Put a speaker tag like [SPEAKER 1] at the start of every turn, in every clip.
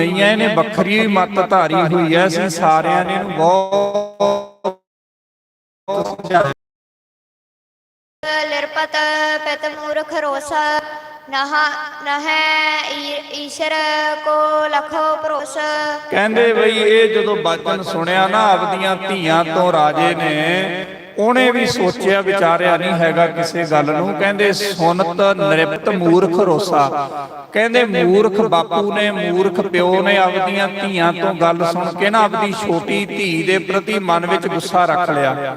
[SPEAKER 1] ਨਹੀਂ ਹੈ ਇਹਨੇ ਵੱਖਰੀ ਮੱਤ ਧਾਰੀ ਹੋਈ ਹੈ ਅਸੀਂ ਸਾਰਿਆਂ ਨੇ ਇਹਨੂੰ ਬਹੁਤ ਸਮਝਾਇਆ
[SPEAKER 2] ਲਿਰਪਤ ਪਿਤ ਮੂਰਖ ਰੋਸ ਨਹ ਨਹਿ ਈਸ਼ਰ ਕੋ ਲਖੋ ਭਰੋਸ।
[SPEAKER 1] ਕਹਿੰਦੇ ਬਈ ਇਹ ਜਦੋਂ ਬਚਨ ਸੁਣਿਆ ਨਾ ਆਪਦੀਆਂ ਧੀਆਂ ਤੋਂ ਰਾਜੇ ਨੇ ਉਹਨੇ ਵੀ ਸੋਚਿਆ, ਵਿਚਾਰਿਆ ਨਹੀਂ ਹੈਗਾ ਕਿਸੇ ਗੱਲ ਨੂੰ। ਕਹਿੰਦੇ, ਸੁਨਤ ਨਿਰਪਤ ਮੂਰਖ ਰੋਸਾ। ਕਹਿੰਦੇ, ਮੂਰਖ ਬਾਪੂ ਨੇ, ਮੂਰਖ ਪਿਓ ਨੇ ਆਪਦੀਆਂ ਧੀਆਂ ਤੋਂ ਗੱਲ ਸੁਣ ਕੇ ਨਾ ਆਪਦੀ ਛੋਟੀ ਧੀ ਦੇ ਪ੍ਰਤੀ ਮਨ ਵਿੱਚ ਗੁੱਸਾ ਰੱਖ ਲਿਆ।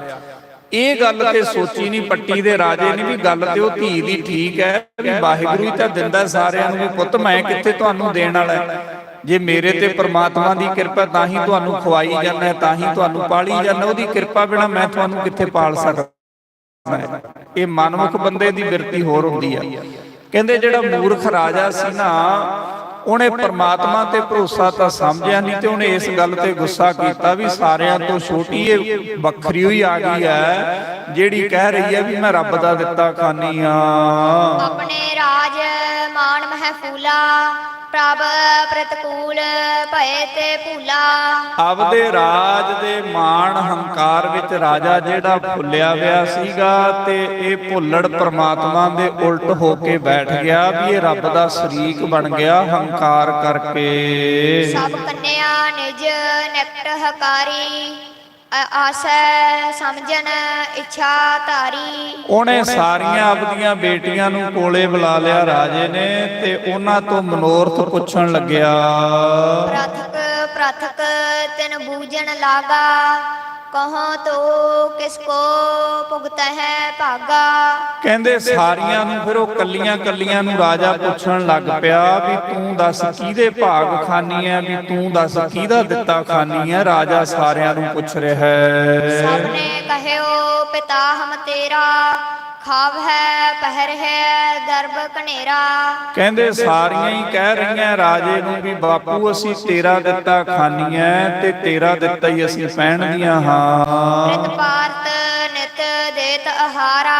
[SPEAKER 1] ਇਹ ਗੱਲ ਤੇ ਸੋਚੀ ਨਹੀਂ, ਪੱਟੀ ਦੇ ਰਾਜੇ ਨੇ ਵੀ ਗੱਲ ਤੇ ਉਹ ਧੀ ਦੀ ਠੀਕ ਹੈ ਵੀ ਵਾਹਿਗੁਰੂ ਹੀ ਤਾਂ ਦਿੰਦਾ ਸਾਰਿਆਂ ਨੂੰ ਵੀ, ਪੁੱਤ, ਮੈਂ ਕਿੱਥੇ ਤੁਹਾਨੂੰ ਦੇਣ ਵਾਲਾ? ਜੇ ਮੇਰੇ ਤੇ ਪ੍ਰਮਾਤਮਾ ਦੀ ਕਿਰਪਾ, ਤਾਂ ਹੀ ਤੁਹਾਨੂੰ ਖਵਾਈ ਜਾਂਦਾ ਹੈ, ਤਾਂ ਹੀ ਤੁਹਾਨੂੰ ਪਾਲੀ ਜਾਂਦਾ ਉਹਦੀ ਕਿਰਪਾ ਬਿਨਾ ਮੈਂ ਤੁਹਾਨੂੰ ਕਿੱਥੇ ਪਾਲ ਸਕਦਾ ਇਹ ਮਨਮੁਖ ਬੰਦੇ ਦੀ ਬਿਰਤੀ ਹੋਰ ਹੁੰਦੀ ਆ। ਕਹਿੰਦੇ ਜਿਹੜਾ ਮੂਰਖ ਰਾਜਾ ਸੀ ਨਾ, ਉਹਨੇ ਪ੍ਰਮਾਤਮਾ ਤੇ ਭਰੋਸਾ ਤਾਂ ਸਮਝਿਆ ਨਹੀਂ ਤੇ ਉਹਨੇ ਇਸ ਗੱਲ ਤੇ ਗੁੱਸਾ ਕੀਤਾ ਵੀ ਸਾਰਿਆਂ ਤੋਂ ਛੋਟੀ ਇਹ ਵੱਖਰੀ ਹੋਈ ਆ ਗਈ ਹੈ, ਜਿਹੜੀ ਕਹਿ ਰਹੀ ਹੈ ਵੀ ਮੈਂ ਰੱਬ ਦਾ ਦਿੱਤਾ ਖਾਨੀ ਆ।
[SPEAKER 2] ਆਪਣੇ ਰਾਜ ਮਾਨ ਮਹਿ ਪ੍ਰਭ ਪ੍ਰਤਕੂਲ ਭਏ ਤੇ ਭੂਲਾ।
[SPEAKER 1] ਆਪਦੇ ਰਾਜ ਦੇ ਮਾਣ ਹੰਕਾਰ ਵਿੱਚ ਰਾਜਾ ਜਿਹੜਾ ਫੁੱਲਿਆ ਹੋਇਆ ਸੀਗਾ ਤੇ ਇਹ ਭੁੱਲੜ ਪ੍ਰਮਾਤਮਾ ਦੇ ਉਲਟ ਹੋ ਕੇ ਬੈਠ ਗਿਆ ਵੀ ਇਹ ਰੱਬ ਦਾ ਸ਼ਰੀਕ ਬਣ ਗਿਆ ਹੰਕਾਰ ਕਰਕੇ।
[SPEAKER 2] ਸਭ ਕੰਨਿਆ ਨਿਜ ਨਿਕਟ ਹਕਾਰੀ। ਆਸੈ ਸਮਝਨ ਇੱਛਾ ਧਾਰੀ
[SPEAKER 1] ਉਹਨੇ ਸਾਰੀਆਂ ਆਪਦੀਆਂ ਬੇਟੀਆਂ ਨੂੰ ਕੋਲੇ ਬੁਲਾ ਲਿਆ ਰਾਜੇ ਨੇ ਤੇ ਉਹਨਾਂ ਤੋਂ ਮਨੋਰਥ ਪੁੱਛਣ ਲੱਗਿਆ।
[SPEAKER 2] ਪ੍ਰਥਕ ਪ੍ਰਥਕ ਤਿਨ ਬੂਝਣ ਲਾਗਾ। ਕਹੋ ਤੋ ਕਿਸ ਕੋ ਭੁਗਤ ਹੈ ਭਾਗਾ?
[SPEAKER 1] ਕਹਿੰਦੇ ਸਾਰੀਆਂ ਨੂੰ ਫਿਰ ਉਹ ਕੱਲੀਆਂ ਕੱਲੀਆਂ ਨੂੰ ਰਾਜਾ ਪੁੱਛਣ ਲੱਗ ਪਿਆ ਵੀ ਤੂੰ ਦੱਸ ਕਿਹਦੇ ਭਾਗ ਖਾਨੀ ਹੈ ਵੀ ਤੂੰ ਦੱਸ ਕਿਹਦਾ ਦਿੱਤਾ ਖਾਨੀ ਹੈ ਰਾਜਾ ਸਾਰਿਆਂ ਨੂੰ ਪੁੱਛ ਰਿਹਾ ਹੈ।
[SPEAKER 2] ਸਭ ਨੇ ਕਹਿਓ ਪਿਤਾ ਹਮ ਤੇਰਾ ਖਾਵ ਹੈ ਪਹਿਰ ਹੈ ਗਰਭ ਕਨੇਰਾ
[SPEAKER 1] ਕਹਿੰਦੇ ਸਾਰੀਆਂ ਹੀ ਕਹਿ ਰਹੀਆਂ ਰਾਜੇ ਨੂੰ ਵੀ ਬਾਪੂ ਅਸੀਂ ਤੇਰਾ ਦਿੱਤਾ ਖਾਨੀ ਹੈ ਤੇ ਤੇਰਾ ਦਿੱਤਾ ਹੀ ਅਸੀਂ ਪਹਿਨਦੀਆਂ ਹਾਂ।
[SPEAKER 2] ਨਿਤ ਭਾਰਤ ਨਿਤ ਦੇਤ ਆਹਾਰਾ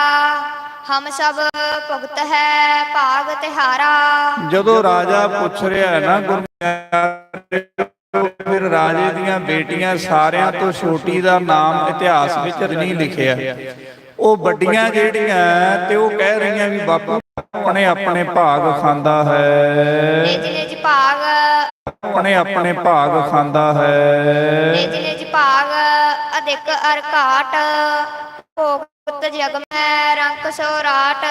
[SPEAKER 2] ਹਮ ਸਭ ਭੁਗਤ ਹੈ ਭਾਗ ਤਿਹਾਰਾ।
[SPEAKER 1] ਜਦੋਂ ਰਾਜਾ ਪੁੱਛ ਰਿਹਾ ਹੈ ਨਾ ਗੁਰਮਿਆਰੇ ਫਿਰ ਰਾਜੇ ਦੀਆਂ ਬੇਟੀਆਂ ਸਾਰਿਆਂ ਤੋਂ ਛੋਟੀ ਦਾ ਨਾਮ ਇਤਿਹਾਸ ਵਿੱਚ ਨਹੀਂ ਲਿਖਿਆ। ਉਹ ਵੱਡੀਆਂ ਜਿਹੜੀਆਂ ਤੇ ਉਹ ਕਹਿ ਰਹੀਆਂ ਵੀ ਬਾਪੂ ਆਪਣੇ ਆਪਣੇ ਭਾਗ ਖਾਂਦਾ ਹੈ।
[SPEAKER 2] ਨਿਜ ਨਿਜ ਭਾਗ।
[SPEAKER 1] ਆਪਣੇ ਆਪਣੇ ਭਾਗ ਖਾਂਦਾ ਹੈ।
[SPEAKER 2] ਨਿਜ ਨਿਜ ਭਾਗ। ਅਧਿਕ ਅਰ ਘਾਟ। ਭੋਗਤ ਜਗ ਮੈਂ ਰੰਕ ਸੋ ਰਾਟ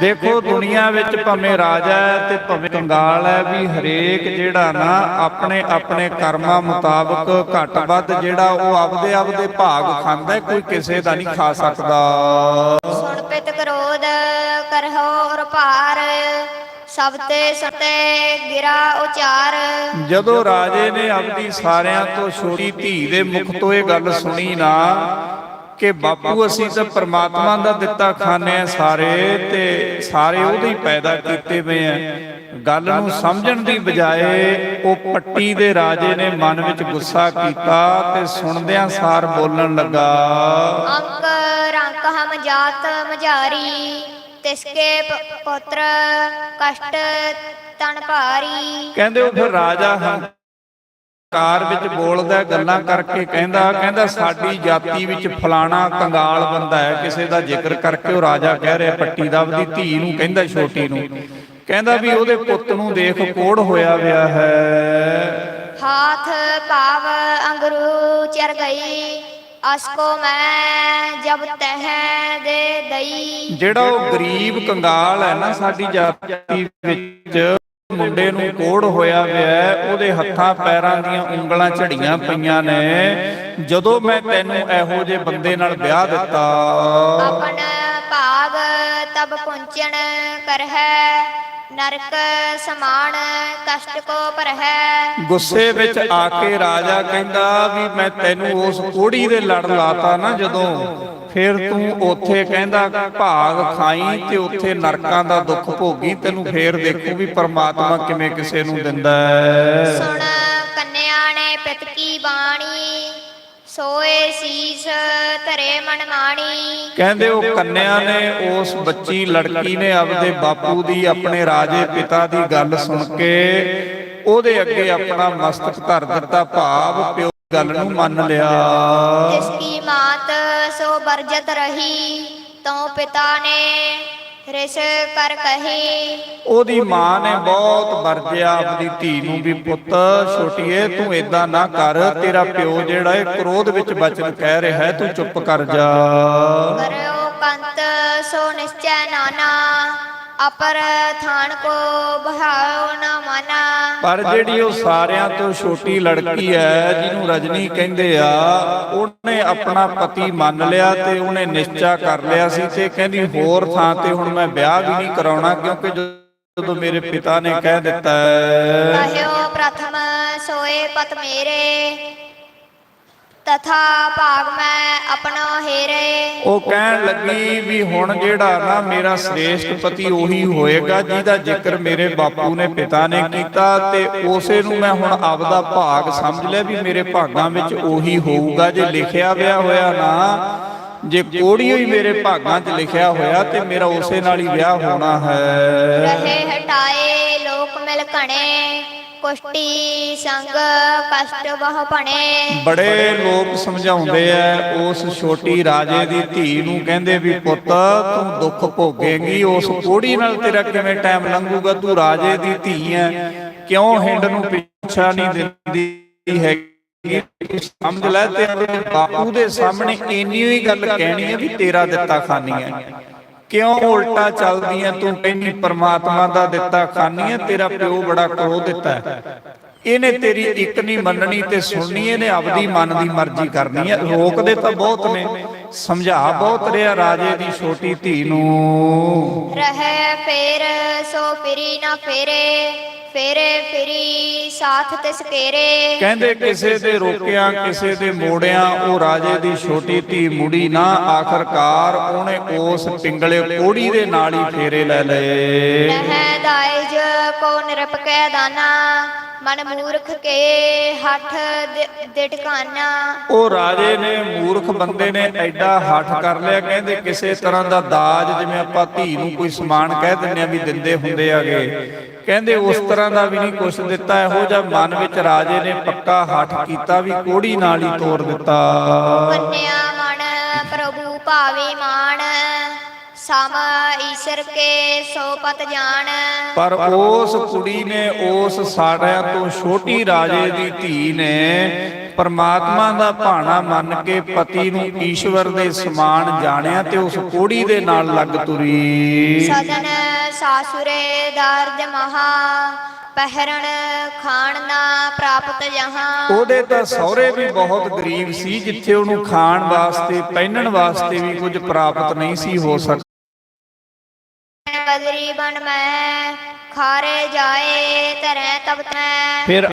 [SPEAKER 1] ਦੇਖੋ ਦੁਨੀਆ ਵਿੱਚ ਭਾਵੇਂ ਰਾਜਾ ਹੈ ਤੇ ਭਾਵੇਂ ਕੰਗਾਲ ਹੈ ਵੀ ਹਰੇਕ ਜਿਹੜਾ ਨਾ ਆਪਣੇ ਆਪਣੇ ਕਰਮਾਂ ਮੁਤਾਬਕ ਘੱਟ ਵੱਧ ਜਿਹੜਾ ਉਹ ਆਪਦੇ ਆਪਦੇ ਭਾਗ ਖਾਂਦਾ ਕੋਈ ਕਿਸੇ ਦਾ ਨਹੀਂ ਖਾ ਸਕਦਾ।
[SPEAKER 2] ਸੁਣ ਪਿਤ ਕਰੋਧ ਕਰਹੁ ਔਰ ਭਾਰ ਸਭ ਤੇ ਸਤੇ ਗਿਰਾ ਉਚਾਰ।
[SPEAKER 1] ਜਦੋਂ ਰਾਜੇ ਨੇ ਆਪਣੀ ਸਾਰਿਆਂ ਤੋਂ ਛੋਟੀ ਧੀ ਦੇ ਮੁਖ ਤੋਂ ਇਹ ਗੱਲ ਸੁਣੀ ਨਾ ਕਿ ਬਾਪੂ ਅਸੀਂ ਤਾਂ ਪ੍ਰਮਾਤਮਾ ਦਾ ਦਿੱਤਾ ਖਾਣੇ ਆ ਸਾਰੇ ਤੇ ਸਾਰੇ ਉਹਦੇ ਹੀ ਪੈਦਾ ਕੀਤੇ ਹੋਏ ਆ। ਗੱਲ ਨੂੰ ਸਮਝਣ ਦੀ ਬਜਾਏ ਉਹ ਪੱਟੀ ਦੇ ਰਾਜੇ ਨੇ ਮਨ ਵਿੱਚ ਗੁੱਸਾ ਕੀਤਾ ਤੇ ਸੁਣਦਿਆਂ ਸਾਰ ਬੋਲਣ ਲੱਗਾ
[SPEAKER 2] ਅੰਕ ਰੰਕ ਹਮ ਜਾਤ ਮਝਾਰੀ ਤਿਸਕੇ ਪੁੱਤਰ ਕਸ਼ਟ ਤਨ ਭਾਰੀ।
[SPEAKER 1] ਕਹਿੰਦੇ ਉਹ ਫਿਰ ਰਾਜਾ ਹੰਕਾਰ ਵਿੱਚ ਬੋਲਦਾ ਗੱਲਾਂ ਕਰਕੇ ਕਹਿੰਦਾ ਕਹਿੰਦਾ ਸਾਡੀ ਜਾਤੀ ਵਿੱਚ ਫਲਾਣਾ ਕੰਗਾਲ ਬੰਦਾ ਹੈ ਕਿਸੇ ਦਾ ਜ਼ਿਕਰ ਕਰਕੇ ਉਹ ਰਾਜਾ ਕਹਿ ਰਿਹਾ ਪੱਟੀ ਦਾ ਉਹਦੀ ਧੀ ਨੂੰ ਕਹਿੰਦਾ ਛੋਟੀ ਨੂੰ। ਕਹਿੰਦਾ ਵੀ ਉਹਦੇ ਪੁੱਤ ਨੂੰ ਦੇਖ ਕੋੜ ਹੋਇਆ ਹੋਇਆ ਹੈ।
[SPEAKER 2] ਹਾਥ ਪਾਵ ਅੰਗਰੂ ਚਰ ਗਈ ਅਸਕੋ ਮੈਂ ਜਬ ਤਹ ਦੇ ਦਈ।
[SPEAKER 1] ਜਿਹੜਾ ਉਹ ਗਰੀਬ ਕੰਗਾਲ ਹੈ ਨਾ ਸਾਡੀ ਜਾਤੀ ਵਿੱਚ ਮੁੰਡੇ ਨੂੰ ਕੋੜ ਹੋਇਆ ਹੋਇਆ ਹੈ, ਉਹਦੇ ਹੱਥਾਂ ਪੈਰਾਂ ਦੀਆਂ ਉਂਗਲਾਂ ਝੜੀਆਂ ਪਈਆਂ ਨੇ। ਜਦੋਂ ਮੈਂ ਤੈਨੂੰ ਇਹੋ ਜਿਹੇ ਬੰਦੇ ਨਾਲ ਵਿਆਹ ਦਿੱਤਾ।
[SPEAKER 2] ਆਪਨ ਭਾਗ ਤਬ ਪੁੰਚਣ ਕਰਹਿ ਨਰਕ ਸਮਾਨ ਕਸ਼ਟ ਕੋ ਪਰਹਿ
[SPEAKER 1] ਗੁੱਸੇ ਵਿੱਚ ਆ ਕੇ ਰਾਜਾ ਕਹਿੰਦਾ ਵੀ ਮੈਂ ਤੈਨੂੰ ਉਸ ਕੋੜੀ ਦੇ ਲੜ ਲਾਤਾ ਨਾ ਜਦੋਂ। ਫਿਰ ਤੂੰ ਉੱਥੇ ਕਹਿੰਦਾ ਭਾਗ ਖਾਈ ਤੇ ਉੱਥੇ ਨਰਕਾਂ ਦਾ ਦੁੱਖ ਭੋਗੀ। ਤੈਨੂੰ ਫੇਰ ਦੇਖੂ ਵੀ ਪਰਮਾਤਮਾ ਕਿਵੇਂ ਕਿਸੇ ਨੂੰ ਦਿੰਦਾ ਹੈ।
[SPEAKER 2] ਸੁਣ ਕੰਨਿਆ ਨੇ ਪਿਤ ਕੀ ਬਾਣੀ। ਸੋਏ ਸੀਸ ਧਰੇ ਮਨ ਮਾਣੀ।
[SPEAKER 1] ਕਹਿੰਦੇ ਉਹ ਕੰਨਿਆ ਨੇ ਉਸ ਬੱਚੀ ਲੜਕੀ ਨੇ ਆਪਦੇ ਬਾਪੂ ਦੀ ਆਪਣੇ ਰਾਜੇ ਪਿਤਾ ਦੀ ਗੱਲ ਸੁਣ ਕੇ ਉਹਦੇ ਅੱਗੇ ਆਪਣਾ ਮਸਤਕ ਧਰ ਦਿੱਤਾ ਭਾਵ ਪਿਓ ਦੀ ਗੱਲ ਨੂੰ ਮੰਨ ਲਿਆ।
[SPEAKER 2] ਜਿਸ ਕੀ ਮਾਤ ਸੋ ਬਰਜਤ ਰਹੀ ਤਉ ਪਿਤਾ ਨੇ ਰਿਸ ਕਰ ਕਹੀ।
[SPEAKER 1] ਉਹਦੀ ਮਾਂ ਨੇ ਬਹੁਤ ਵਰਜਿਆ ਆਪਣੀ ਧੀ ਨੂੰ ਵੀ ਪੁੱਤ ਛੋਟੀਏ ਤੂੰ ਏਦਾਂ ਨਾ ਕਰ ਤੇਰਾ ਪਿਓ ਜਿਹੜਾ ਹੈ ਕ੍ਰੋਧ ਵਿੱਚ ਬਚਨ ਕਹਿ ਰਿਹਾ ਹੈ ਤੂੰ ਚੁੱਪ ਕਰ ਜਾ।
[SPEAKER 2] ਕਰਿਓ ਕੰਤ ਸੋ ਨਿਸ਼ਚੈ ਨਾਨਾ ਅਪਰ ਥਾਨ ਕੋ ਬਹਾਓ ਨਾ ਮਾਨਾ।
[SPEAKER 1] ਪਰ ਜਿਹੜੀ ਉਹ ਸਾਰਿਆਂ ਤੋਂ ਛੋਟੀ ਲੜਕੀ ਹੈ ਜਿਹਨੂੰ ਰਜਨੀ ਕਹਿੰਦੇ ਆ ਉਹਨੇ ਆਪਣਾ ਪਤੀ ਮੰਨ ਲਿਆ ਤੇ ਉਹਨੇ ਨਿਸ਼ਚਾ ਕਰ ਲਿਆ ਸੀ ਤੇ ਕਹਿੰਦੀ ਹੋਰ ਥਾਂ ਤੇ ਹੁਣ ਮੈਂ ਵਿਆਹ ਵੀ ਨਹੀਂ ਕਰਾਉਣਾ ਕਿਉਂਕਿ ਜਦੋਂ ਮੇਰੇ ਪਿਤਾ ਨੇ ਕਹਿ ਦਿੱਤਾ ਹੈ।
[SPEAKER 2] ਕਹਿਓ ਪ੍ਰਥਮ ਸੋਏ ਪਤ ਮੇਰੇ। ਤਥਾ ਭਾਗ ਮੈਂ ਆਪਣਾ ਹੇਰੇ।
[SPEAKER 1] ਉਹ ਕਹਿਣ ਲੱਗੀ ਵੀ ਹੁਣ ਜਿਹੜਾ ਨਾ ਮੇਰਾ ਸ੍ਰੇਸ਼ਟ ਪਤੀ ਉਹੀ ਹੋਏਗਾ ਜਿਹਦਾ ਜ਼ਿਕਰ ਮੇਰੇ ਬਾਪੂ ਨੇ ਪਿਤਾ ਨੇ ਕੀਤਾ ਤੇ ਉਸੇ ਨੂੰ ਮੈਂ ਹੁਣ ਆਪਦਾ ਭਾਗ ਸਮਝ ਲਿਆ ਵੀ ਮੇਰੇ ਭਾਗਾਂ ਵਿੱਚ ਉਹੀ ਹੋਊਗਾ। ਜੇ ਲਿਖਿਆ ਵਿਆ ਹੋਇਆ ਨਾ ਜੇ ਕੋੜੀ ਹੋਈ ਮੇਰੇ ਭਾਗਾਂ 'ਚ ਲਿਖਿਆ ਹੋਇਆ ਤੇ ਮੇਰਾ ਉਸੇ ਨਾਲ ਹੀ ਵਿਆਹ ਹੋਣਾ ਹੈ।
[SPEAKER 2] ਰਹੇ ਹਟਾਏ ਲੋਕ ਮਿਲ ਘਣੇ ਕੁਸ਼ਟੀ ਸੰਗ ਕਸ਼ਟ ਬਹੁ ਭਣੇ।
[SPEAKER 1] ਬੜੇ ਲੋਕ ਸਮਝਾਉਂਦੇ ਐ, ਉਸ ਛੋਟੀ ਰਾਜੇ ਦੀ ਧੀ ਨੂੰ ਕਹਿੰਦੇ ਵੀ ਪੁੱਤ, ਤੂੰ ਦੁੱਖ ਭੋਗੇਂਗੀ, ਉਸ ਕੋੜੀ ਨਾਲ ਤੇਰਾ ਕਿਵੇਂ ਟਾਈਮ ਲੰਘੂਗਾ? ਤੂੰ ਰਾਜੇ ਦੀ ਧੀ ਐ। ਕਿਉਂ ਹਿੰਡ ਨੂੰ ਪਿੱਛਾ ਨਹੀਂ ਦਿੰਦੀ ਹੈਗੀ? ਸਮਝ ਲੈ ਤੇ ਬਾਪੂ ਦੇ ਸਾਹਮਣੇ ਇੰਨੀ ਹੀ ਗੱਲ ਕਹਿਣੀ ਹੈ ਵੀ ਤੇਰਾ ਦਿੱਤਾ ਖਾਨੀ ਹੈ ਕਿਉਂ ਉਲਟਾ ਚੱਲਦੀ ਤੂੰ ਕਹਿੰਦੀ ਪਰਮਾਤਮਾ ਦਾ ਦਿੱਤਾ ਖਾਨੀ ਐ ਤੇਰਾ ਪਿਓ ਬੜਾ ਕਰੋ ਦਿੱਤਾ ਇਹਨੇ ਤੇਰੀ ਇੱਕ ਨਹੀਂ ਮੰਨਣੀ ਤੇ ਸੁਣਨੀ, ਇਹਨੇ ਆਪਦੀ ਮਨ ਦੀ ਮਰਜ਼ੀ ਕਰਨੀ ਹੈ। ਰੋਕਦੇ ਤਾਂ ਬਹੁਤ ਨੇ, ਸਮਝਾ ਬਹੁਤ ਰਿਹਾ ਰਾਜੇ ਦੀ ਛੋਟੀ ਧੀ ਨੂੰ।
[SPEAKER 2] ਰਹੇ ਫੇਰ, ਸੋ ਫਿਰੀ ਨਾ ਫੇਰੇ। ਫੇਰੇ ਫਿਰੀ ਸਾਥ ਤਿਸ ਕੇਰੇ।
[SPEAKER 1] ਕਹਿੰਦੇ ਕਿਸੇ ਦੇ ਰੋਕਿਆਂ ਕਿਸੇ ਦੇ ਮੋੜਿਆਂ ਉਹ ਰਾਜੇ ਦੀ ਛੋਟੀ ਧੀ ਮੁੜੀ ਨਾ ਆਖਰਕਾਰ ਉਹਨੇ ਉਸ ਪਿੰਗਲੇ ਕੋੜੀ ਦੇ ਨਾਲ ਹੀ ਫੇਰੇ ਲੈ ਲਏ।
[SPEAKER 2] ਨਹਿ ਦਾਇਜ ਕੋ ਨਿਰਪਕੈ ਦਾਨਾ ਮਨ ਮੂਰਖ ਕੇ ਹੱਠ ਦਿ- ਟਿਕਾਨਾ
[SPEAKER 1] ਉਹ ਰਾਜੇ ਨੇ ਮੂਰਖ ਬੰਦੇ ਨੇ ਐਡਾ ਹੱਠ ਕਰ ਲਿਆ ਕਹਿੰਦੇ ਕਿਸੇ ਤਰ੍ਹਾਂ ਦਾ ਦਾਜ ਜਿਵੇਂ ਆਪਾਂ ਧੀ ਨੂੰ ਕੋਈ ਸਮਾਨ ਕਹਿ ਦਿੰਦੇ ਆ ਵੀ ਦਿੰਦੇ ਹੁੰਦੇ ਆਗੇ। ਕਹਿੰਦੇ ਉਸ ਤਰ੍ਹਾਂ ਦਾ ਵੀ ਨਹੀਂ ਕੁਛ ਦਿੱਤਾ ਇਹੋ ਜਿਹਾ ਮਨ ਵਿੱਚ ਰਾਜੇ ਨੇ ਪੱਕਾ ਹੱਠ ਕੀਤਾ ਵੀ ਕੋੜੀ ਨਾਲ ਹੀ ਤੋੜ ਦਿੱਤਾ।
[SPEAKER 2] ਕੰਨਿਆ ਮਨ ਪ੍ਰਭੂ ਭਾਵੇ ਮਾਨ ਸਮ ਈਸ਼ਰ ਕੇ ਸੋ ਪਤ ਜਾਣ।
[SPEAKER 1] ਪਰ ਉਸ ਕੁੜੀ ਨੇ ਉਸ ਸਾਰਿਆਂ ਤੋਂ ਛੋਟੀ ਰਾਜੇ ਦੀ ਧੀ ਨੇ ਪਰਮਾਤਮਾ ਦਾ ਭਾਣਾ ਮੰਨ ਕੇ ਪਤੀ ਨੂੰ ਈਸ਼ਵਰ ਦੇ ਸਮਾਨ ਜਾਣਿਆ ਤੇ ਉਸ ਕੋੜੀ ਦੇ ਨਾਲ ਲੱਗ ਤੁਰੀ।
[SPEAKER 2] ਸਜਨ ਸਾਸੁਰੇ ਦਰਜ ਮਹਾ ਪਹਿਰਣ ਖਾਣ ਨਾ ਪ੍ਰਾਪਤ ਜਹਾਂ।
[SPEAKER 1] ਉਹਦੇ ਤਾਂ ਸਹੁਰੇ ਵੀ ਬਹੁਤ ਗਰੀਬ ਸੀ ਜਿੱਥੇ ਉਹਨੂੰ ਖਾਣ ਵਾਸਤੇ ਪਹਿਨਣ ਵਾਸਤੇ ਵੀ ਕੁਝ ਪ੍ਰਾਪਤ ਨਹੀਂ ਸੀ ਹੋ ਸਕਦਾ
[SPEAKER 2] ਬਦਰੀ ਬਨ ਮੈਂ ਖਾਰੇ ਜਾਏ ਧਰੈ ਤਬ ਤੈ
[SPEAKER 1] ਫਿਰ